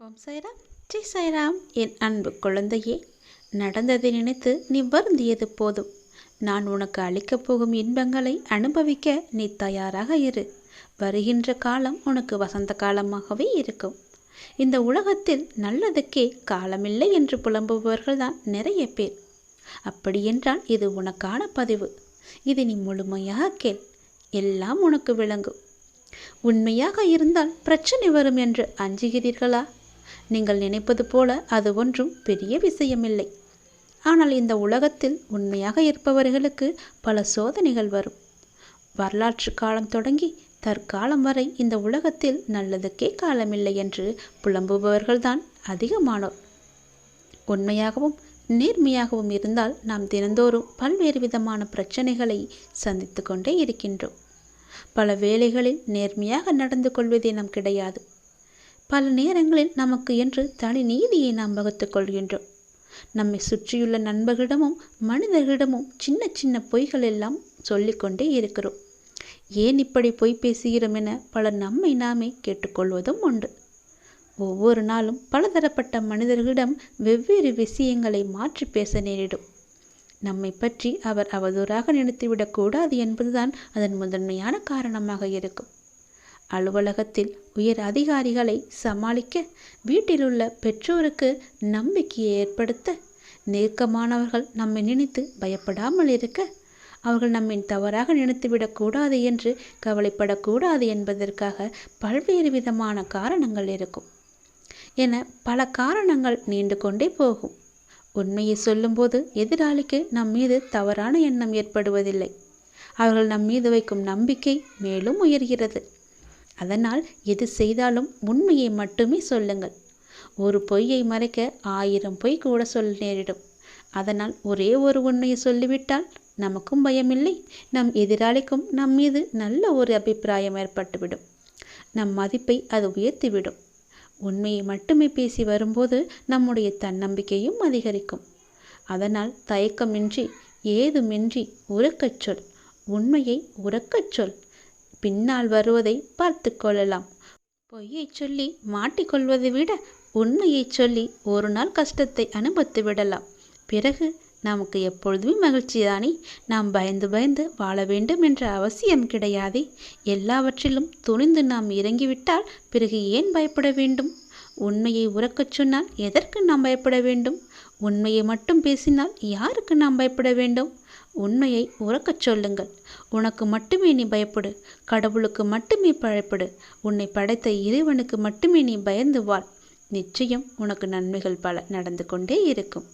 ஓம் சாய்ராம். ஜெய் சாய்ராம். என் அன்பு குழந்தையே நடந்ததை நினைத்து நீ வருந்தியது போதும். நான் உனக்கு அளிக்கப் போகும் இன்பங்களை அனுபவிக்க நீ தயாராக இரு. வருகின்ற காலம் உனக்கு வசந்த காலமாகவே இருக்கும். இந்த உலகத்தில் நல்லதுக்கே காலமில்லை என்று புலம்புபவர்கள் தான் நிறைய பேர். அப்படியென்றால் இது உனக்கான பதிவு. இது நீ முழுமையாக கேள். எல்லாம் உனக்கு விளங்கும். உண்மையாக இருந்தால் பிரச்சனை வரும் என்று அஞ்சுகிறீர்களா? நீங்கள் நினைப்பது போல அது ஒன்றும் பெரிய விஷயமில்லை. ஆனால் இந்த உலகத்தில் உண்மையாக இருப்பவர்களுக்கு பல சோதனைகள் வரும். வரலாற்று காலம் தொடங்கி தற்காலம் வரை இந்த உலகத்தில் நல்லதுக்கே காலமில்லை என்று புலம்புபவர்கள்தான் அதிகமானோர். உண்மையாகவும் நேர்மையாகவும் இருந்தால் நாம் தினந்தோறும் பல்வேறு விதமான பிரச்சனைகளை சந்தித்து கொண்டே இருக்கின்றோம். பல வேளைகளில் நேர்மையாக நடந்து கொள்வதே நம் கிடையாது. பல நேரங்களில் நமக்கு என்று தனி நீதியை நாம் வகுத்துக் கொள்கின்றோம். நம்மை சுற்றியுள்ள நண்பர்களிடமும் மனிதர்களிடமும் சின்ன சின்ன பொய்கள் எல்லாம் சொல்லிக்கொண்டே இருக்கிறோம். ஏன் இப்படி பொய் பேசுகிறோம் என பலர் நம்மை நாமே கேட்டுக்கொள்வதும் உண்டு. ஒவ்வொரு நாளும் பலதரப்பட்ட மனிதர்களிடம் வெவ்வேறு விஷயங்களை மாற்றி பேச நேரிடும். நம்மை பற்றி அவர் அவதூறாக நினைத்துவிடக்கூடாது என்பதுதான் அதன் முதன்மையான காரணமாக இருக்கும். அலுவலகத்தில் உயர் அதிகாரிகளை சமாளிக்க வீட்டிலுள்ள பெற்றோருக்கு நம்பிக்கையை ஏற்படுத்த நெருக்கமானவர்கள் நம்மை நினைத்து பயப்படாமல் இருக்க அவர்கள் நம்மை தவறாக நினைத்துவிடக்கூடாது என்று கவலைப்படக்கூடாது என்பதற்காக பல்வேறு விதமான காரணங்கள் இருக்கும். என பல காரணங்கள் நீண்டு கொண்டே போகும். உண்மையை சொல்லும்போது எதிராளிக்கு நம் மீது தவறான எண்ணம் ஏற்படுவதில்லை. அவர்கள் நம் மீது வைக்கும் நம்பிக்கை மேலும் உயர்கிறது. அதனால் எது செய்தாலும் உண்மையை மட்டுமே சொல்லுங்கள். ஒரு பொய்யை மறைக்க ஆயிரம் பொய் கூட சொல்ல நேரிடும். அதனால் ஒரே ஒரு உண்மையை சொல்லிவிட்டால் நமக்கும் பயமில்லை. நம் எதிராளிக்கும் நம் மீது நல்ல ஒரு அபிப்பிராயம் ஏற்பட்டுவிடும். நம் மதிப்பை அது உயர்த்திவிடும். உண்மையை மட்டுமே பேசி வரும்போது நம்முடைய தன்னம்பிக்கையும் அதிகரிக்கும். அதனால் தயக்கமின்றி ஏதுமின்றி உறக்கச் சொல். உண்மையை உறக்கச் சொல். பின்னால் வருவதை பார்த்து கொள்ளலாம். பொய்யை சொல்லி மாட்டிக்கொள்வதை விட உண்மையை சொல்லி ஒரு நாள் கஷ்டத்தை அனுபவித்து விடலாம். பிறகு நமக்கு எப்பொழுதுமே மகிழ்ச்சிதானே? நாம் பயந்து பயந்து வாழ வேண்டும் என்ற அவசியம் கிடையாதே? எல்லாவற்றிலும் துணிந்து நாம் இறங்கிவிட்டால் பிறகு ஏன் பயப்பட வேண்டும்? உண்மையை உறக்கச் சொன்னால் எதற்கு நாம் பயப்பட வேண்டும்? உண்மையை மட்டும் பேசினால் யாருக்கு நாம் பயப்பட வேண்டும்? உண்மையை உறக்கச் சொல்லுங்கள். உனக்கு மட்டுமே நீ பயப்படு. கடவுளுக்கு மட்டுமே பயப்படு. உன்னை படைத்த இறைவனுக்கு மட்டுமே நீ பயந்து வாழ். நிச்சயம் உனக்கு நன்மைகள் பல நடந்து கொண்டே இருக்கும்.